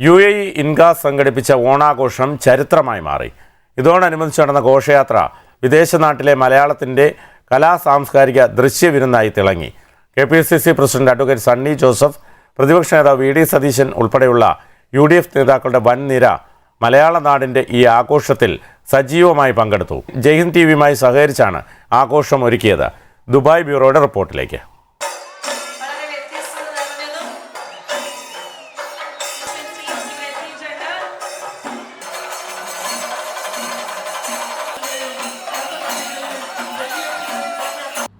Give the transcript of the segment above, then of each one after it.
U A E സംഘടിപ്പിച്ച ഓണാഘോഷം ചരിത്രമായി മാറി. ഇതോടനുബന്ധിച്ച് നടന്ന ഘോഷയാത്ര വിദേശ നാട്ടിലെ മലയാളത്തിന്റെ കലാ സാംസ്കാരിക ദൃശ്യവിരുന്നായി തിളങ്ങി. K P C C president advocate Sunny Joseph പ്രതിപക്ഷ നേതാവ് വി ഡി സതീശൻ ഉൾപ്പെടെയുള്ള യു ഡി എഫ് നേതാക്കളുടെ വൻ നിര മലയാള നാടിന്റെ ഈ ആഘോഷത്തിൽ സജീവമായി പങ്കെടുത്തു. ജയ്ഹിന്ദ് ടി വിയുമായി സഹകരിച്ചാണ് ആഘോഷം ഒരുക്കിയത്. ദുബായ് ബ്യൂറോയുടെ റിപ്പോർട്ടിലേക്ക്.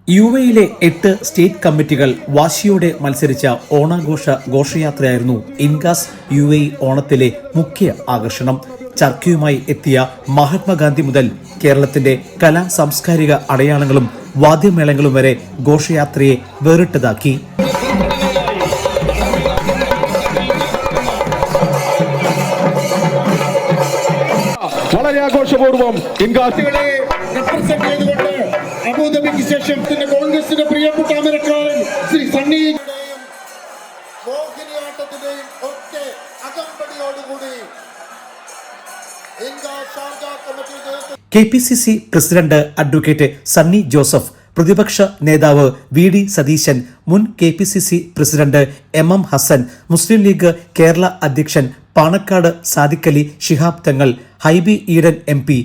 യു എയിലെ എട്ട് സ്റ്റേറ്റ് കമ്മിറ്റികൾ വാശിയോടെ മത്സരിച്ച ഓണാഘോഷ ഘോഷയാത്രയായിരുന്നു ഇൻഗാസ് യു എ ഓണത്തിലെ മുഖ്യ ആകർഷണം. ചർക്കയുമായി എത്തിയ മഹാത്മാഗാന്ധി മുതൽ കേരളത്തിന്റെ കലാ സാംസ്കാരിക അടയാളങ്ങളും വാദ്യമേളങ്ങളും വരെ ഘോഷയാത്രയെ വേറിട്ടതാക്കി. വളരെ ആഘോഷപൂർവം ഇൻകാസ് അബുദാബിക്ക് ശേഷം പിന്നെ കോൺഗ്രസിന്റെ പ്രിയപ്പെട്ട അമരക്കാരൻ ശ്രീ സണ്ണി മോഹിനിയാട്ടത്തിന്റെയും ഒക്കെ അകമ്പടിയോടുകൂടി K P C C president advocate Sunny Joseph പ്രതിപക്ഷ നേതാവ് വി ഡി സതീശൻ മുൻ K P C C president M M Hassan Muslim League Kerala അധ്യക്ഷൻ Panakkad Sadiqali Shihab Thangal Hibi Eden M P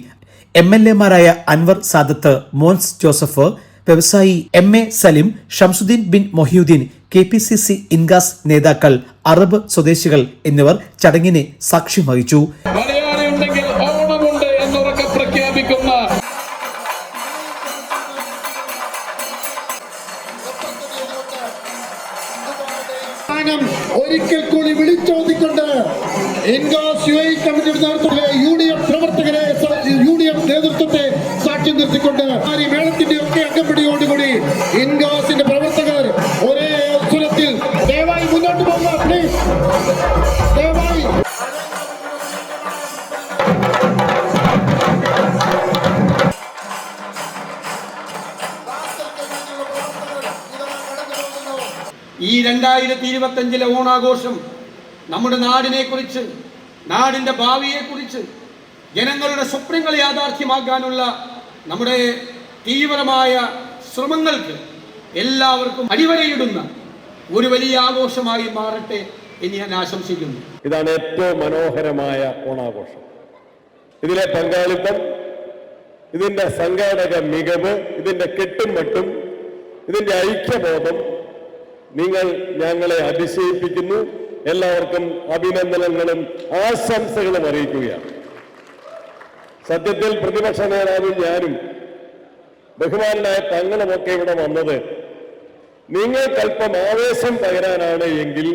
M L എമാരായ Anwar Sadath Mons Joseph വ്യവസായി M A Salim Shamsuddin bin Mohiyuddin K P C C INCAS നേതാക്കൾ അറബ് സ്വദേശികൾ എന്നിവർ ചടങ്ങിനെ സാക്ഷ്യം വഹിച്ചു. ഒരിക്കൽ കൂടി വിളിച്ചോദിക്കൊണ്ട് ഇൻഗാസ് യു ഐ കമ്മിറ്റിയുടെ നേതൃത്വത്തിലെ നേതൃത്വത്തെ സാക്ഷ്യം നിർത്തിക്കൊണ്ട് ഈ മേളത്തിന്റെ ഒക്കെ അകമ്പടിയോടുകൂടി ഇൻഗാസിന്റെ പ്രവർത്തകർ ഒരേ സ്വരത്തിൽ ദയവായി മുന്നോട്ട് പോകുക പ്ലീസ് ദയവായി. ഈ രണ്ടായിരത്തി ഇരുപത്തഞ്ചിലെ ഓണാഘോഷം നമ്മുടെ നാടിനെ കുറിച്ച് നാടിന്റെ നാടിന്റെ ഭാവിയെക്കുറിച്ച് ജനങ്ങളുടെ സ്വപ്നങ്ങൾ യാഥാർത്ഥ്യമാക്കാനുള്ള നമ്മുടെ തീവ്രമായ ശ്രമങ്ങൾക്ക് എല്ലാവർക്കും അടിവരയിടുന്ന ഒരു വലിയ ആഘോഷമായി മാറട്ടെ എന്ന് ഞാൻ ആശംസിക്കുന്നു. ഇതാണ് ഏറ്റവും മനോഹരമായ ഓണാഘോഷം. ഇതിലെ പങ്കാളിത്തം ഇതിന്റെ സംഘാടക മികവ് ഇതിന്റെ കെട്ടും മട്ടും ഇതിന്റെ ഐക്യബോധം നിങ്ങൾ ഞങ്ങളെ അതിശയിപ്പിക്കുന്നു. എല്ലാവർക്കും അഭിനന്ദനങ്ങളും ആശംസകളും അറിയിക്കുകയാണ്. സത്യത്തിൽ പ്രതിപക്ഷ നേതാവും ഞാനും ബഹുമാനായ തങ്ങളുമൊക്കെ ഇവിടെ വന്നത്. നിങ്ങൾക്കല്പം ആവേശം പകരാനാണ് എങ്കിൽ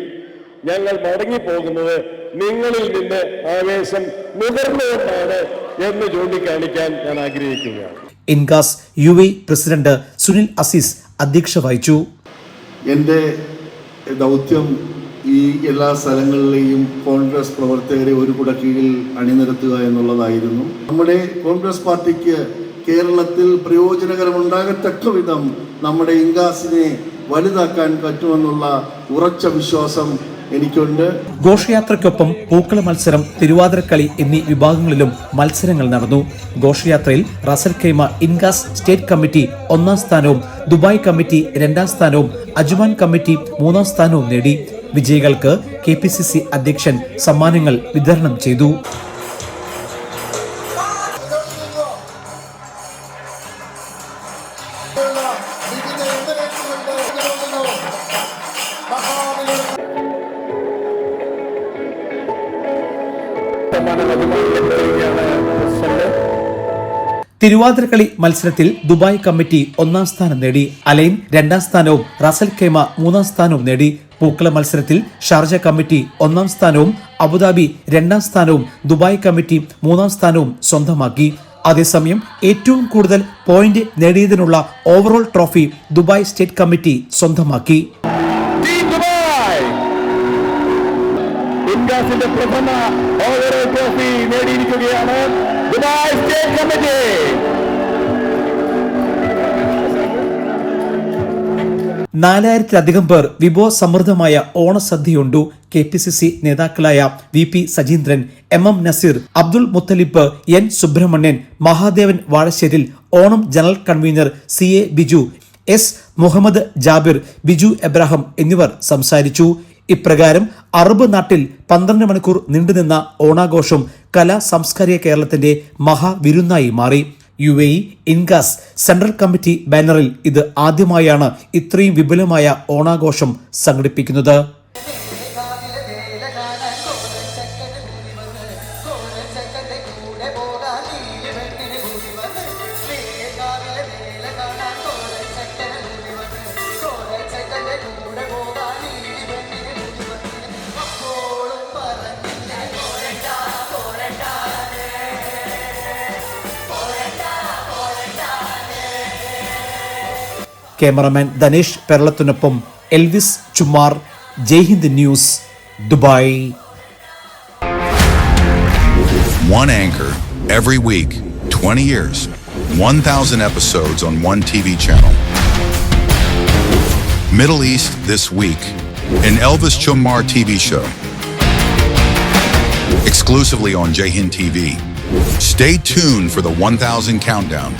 ഞങ്ങൾ മടങ്ങിപ്പോകുന്നത് നിങ്ങളിൽ നിന്ന് ആവേശം നുകർന്നുകൊണ്ടാണ് എന്ന് ചൂണ്ടിക്കാണിക്കാൻ ഞാൻ ആഗ്രഹിക്കുകയാണ്. INCAS U A president Sunil Aziz അധ്യക്ഷ വഹിച്ചു. എന്റെ ദൗത്യം ഈ എല്ലാ സ്ഥലങ്ങളിലെയും കോൺഗ്രസ് പ്രവർത്തകരെ ഒരു കുട കീഴിൽ അണിനിരത്തുക എന്നുള്ളതായിരുന്നു. നമ്മുടെ കോൺഗ്രസ് പാർട്ടിക്ക് കേരളത്തിൽ പ്രയോജനകരമുണ്ടാകത്തക്ക വിധം നമ്മുടെ ഇംഗാസിനെ വലുതാക്കാൻ പറ്റുമെന്നുള്ള ഉറച്ച വിശ്വാസം എനിക്കുണ്ട്. ഘോഷയാത്രയ്ക്കൊപ്പം പൂക്കള മത്സരം തിരുവാതിരക്കളി എന്നീ വിഭാഗങ്ങളിലും മത്സരങ്ങൾ നടന്നു. ഘോഷയാത്രയിൽ Ras al Khaimah INCAS state committee ഒന്നാം സ്ഥാനവും ദുബായ് കമ്മിറ്റി രണ്ടാം സ്ഥാനവും അജ്മാൻ കമ്മിറ്റി മൂന്നാം സ്ഥാനവും നേടി. വിജയികൾക്ക് കെ പി സി സി അധ്യക്ഷൻ സമ്മാനങ്ങൾ വിതരണം ചെയ്തു. തിരുവാതിരക്കളി മത്സരത്തിൽ ദുബായ് കമ്മിറ്റി ഒന്നാം സ്ഥാനം നേടി. അലൈൻ രണ്ടാം സ്ഥാനവും റസൽ കേമ മൂന്നാം സ്ഥാനവും നേടി. പൂക്കള മത്സരത്തിൽ ഷാർജ കമ്മിറ്റി ഒന്നാം സ്ഥാനവും അബുദാബി രണ്ടാം സ്ഥാനവും ദുബായ് കമ്മിറ്റി മൂന്നാം സ്ഥാനവും സ്വന്തമാക്കി. അതേസമയം ഏറ്റവും കൂടുതൽ point നേടിയതിനുള്ള overall trophy Dubai state committee സ്വന്തമാക്കി. ഓവറോൾ ട്രോഫി നേടിയിരിക്കുകയാണ് ദുബായ് സ്റ്റേറ്റ് കമ്മിറ്റി. നാലായിരത്തിലധികം പേർ വിഭവസമൃദ്ധമായ ഓണസദ്യയുണ്ടു. കെ പി സി സി നേതാക്കളായ V P Sajeendran M M Naseer Abdul Muthalib N Subrahmanian Mahadevan Vazhasseril Onam general convener C A Biju S Muhammad Jabir Biju Ebrahim എന്നിവർ സംസാരിച്ചു. ഇപ്രകാരം Arab നാട്ടിൽ പന്ത്രണ്ട് മണിക്കൂർ നീണ്ടുനിന്ന ഓണാഘോഷം കലാ സാംസ്കാരിക കേരളത്തിന്റെ മഹാവിരുന്നായി മാറി. U A INCAS central committee ബാനറിൽ ഇത് ആദ്യമായാണ് ഇത്രയും വിപുലമായ ഓണാഘോഷം സംഘടിപ്പിക്കുന്നത്. Cameraman Dhanesh പെരളത്തിനൊപ്പം Elvis Chummar Jaihind news Dubai One anchor every week, 20 years, 1,000 episodes on one TV channel. Middle East this week, an Elvis Chumar TV show. Exclusively on Jahin TV. Stay tuned for the 1,000 countdown.